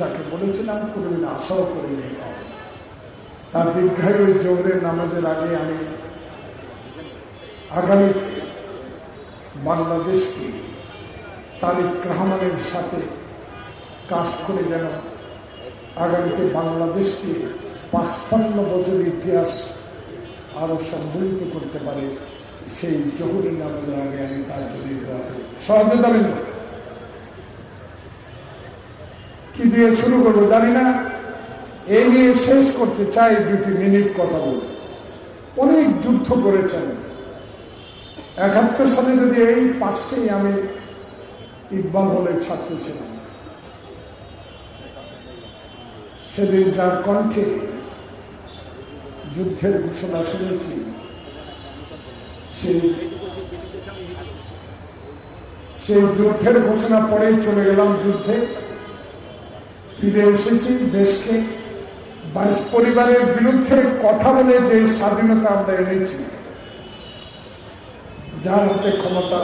যাকে বলেছিলাম কোনোদিন আশাও পাবো। তার দীর্ঘায়ু জোহরের নামাজের আগে আমি আগামী বাংলাদেশকে তারিক রহমানের সাথে কাজ করে যেন আগামীতে বাংলাদেশকে পাঁচপান্ন বছরের ইতিহাস আরও সম্বলিত করতে পারে, সেই জহুরি নামাজের আগে আমি তার জন্য দোয়া কি দিয়ে শুরু করব জানি না। এই নিয়ে শেষ করতে চাই দুটি মিনিট কথা বলব অনেক যুদ্ধ করেছেন। একাত্তর সালে যদি এই পাশেই আমি ইকবাল হলের ছাত্র ছিলাম। সেদিন যার কণ্ঠে যুদ্ধের ঘোষণা শুনেছি সেই যুদ্ধের ঘোষণা পরেই চলে গেলাম যুদ্ধে। ফিরে এসেছি দেশকে। পরিবারের বিরুদ্ধে কথা বলে যে স্বাধীনতা আমরা এনেছি, যার হাতে ক্ষমতা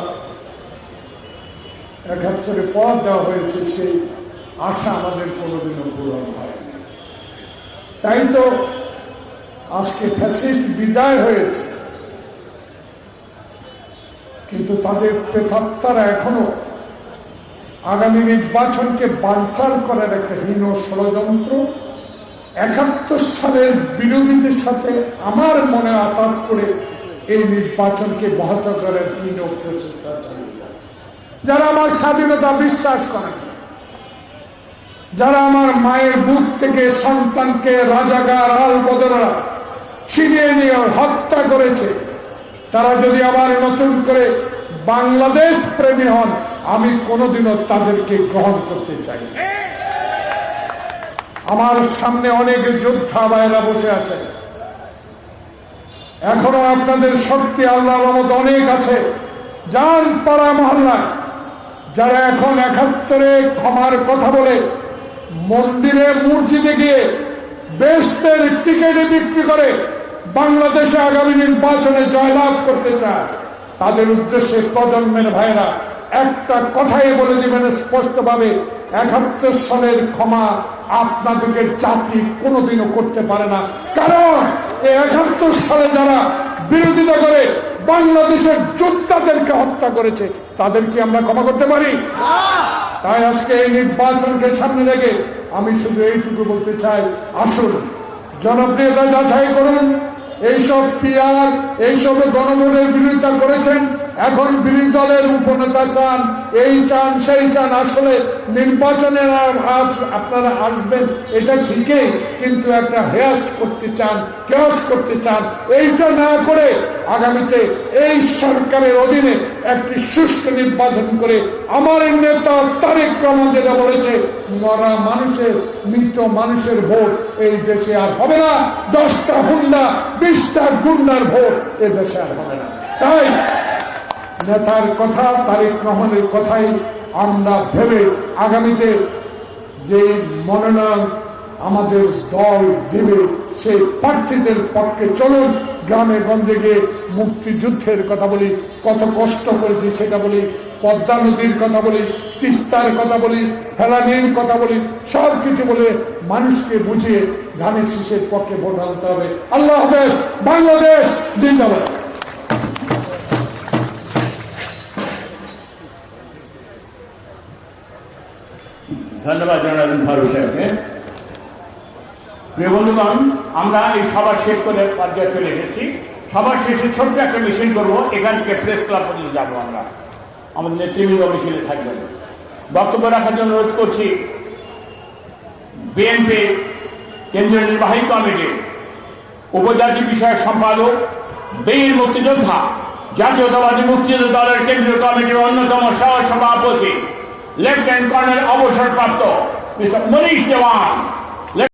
একাত্তরে পর দেওয়া হয়েছে, সেই আশা আমাদের কোনোদিনও পূরণ হয়নি তাই তো আজকে ফ্যাসিস্ট বিদায় হয়েছে। কিন্তু তাদের প্রেতাত্মারা এখনও আগামী নির্বাচনকে বানচাল করার একটা হীন ষড়যন্ত্র, একাত্তর সালের বিরোধীদের সাথে আমার মনে আঘাত করে এই নির্বাচনকে ব্যাহত করার হীন প্রচেষ্টা চালিয়ে যারা আমার স্বাধীনতা বিশ্বাস করে, যারা আমার মায়ের বুক থেকে সন্তানকে রাজাগার আল বদরা ছিনিয়ে নিয়ে হত্যা করেছে, তারা যদি আবার নতুন করে বাংলাদেশ প্রেমী হন আমি কোনোদিনও তাদেরকে গ্রহণ করতে চাই আমার সামনে অনেক যোদ্ধা ভাইরা বসে আছে। এখনও আপনাদের শক্তি আল্লাহর রহমত অনেক আছে। যান পাড়া মহল্লায়, যারা এখন একাত্তরে ক্ষমার কথা বলে মন্দিরে মসজিদে গিয়ে বেস্টের টিকেটে বিক্রি করে বাংলাদেশে আগামী নির্বাচনে জয়লাভ করতে চায়, তাদের উদ্দেশ্যে প্রজন্মের ভাইরা একটা কথাই বলে দিবেন স্পষ্টভাবে, একাত্তর সালের ক্ষমা আপনাদেরকে জাতি কোনোদিনও করতে পারে না। কারণ এই একাত্তর সালে যারা বিরোধিতা করে বাংলাদেশের যোদ্ধাদেরকে হত্যা করেছে তাদেরকে আমরা ক্ষমা করতে পারি? তাই আজকে এই নির্বাচনকে সামনে রেখে আমি শুধু এইটুকু বলতে চাই, আসুন, জনপ্রিয়তা যাচাই করুন। এইসব পিয়ার এইসব গণভোটের বিরোধিতা করেছেন এখন বিরোধী দলের উপনেতা চান, এই চান, সেই চান। আসলে নির্বাচনের আপনারা আসবেন, এটা ঠিকই, কিন্তু একটা হেয়াস করতে চান কেয়াস করতে চান, এইটা না করে আগামীতে এই সরকারের অধীনে একটি সুষ্ঠু নির্বাচন করে আমার নেতা তারেক রহমান যেটা বলেছে, মরা মানুষের, মৃত মানুষের ভোট এই দেশে আর হবে না। দশটা হুন্ডা, বিশটা গুন্ডার ভোট এ দেশে আর হবে না। তাই নেতার কথা, তারেক রহমানের কথাই আমরা ভেবে আগামীতে যে মনোনয়ন আমাদের দল দেবে সেই প্রার্থীদের পক্ষে চলুন, গ্রামে গঞ্জে গিয়ে মুক্তিযুদ্ধের কথা বলি, কত কষ্ট করেছি সেটা বলি, পদ্মা নদীর কথা বলি, তিস্তার কথা বলি, ফেলানির কথা বলি সব কিছু বলে মানুষকে বুঝিয়ে ধানের শীষের পক্ষে ভোট আনতে হবে। আল্লাহ হাফেজ, বাংলাদেশ জিন্দাবাদ। ধন্যবাদ জানাবেন ফারুক সাহেবকে। প্রিয় বন্ধুগণ, আমরা এই সভা শেষ করে পর্যায়ে চলে এসেছি। সবার শেষে ছোট্ট একটা মিছিল করব, এখান থেকে প্রেস ক্লাব পর্যন্ত যাব আমরা। আমাদের নেতৃবৃন্দ মিছিলে থাকবেন। বক্তব্য রাখার জন্য অনুরোধ করছি বিএনপি কেন্দ্রীয় নির্বাহী কমিটি, উপজাতি বিষয়ক সম্পাদক, বীর মুক্তিযোদ্ধা, জাতীয়তাবাদী মুক্তিযোদ্ধা দলের কেন্দ্রীয় কমিটির অন্যতম সহ সভাপতি লেফটেন্যান্ট কর্নেল অবসরপ্রাপ্ত মিস্টার মনীষ দেওয়ান।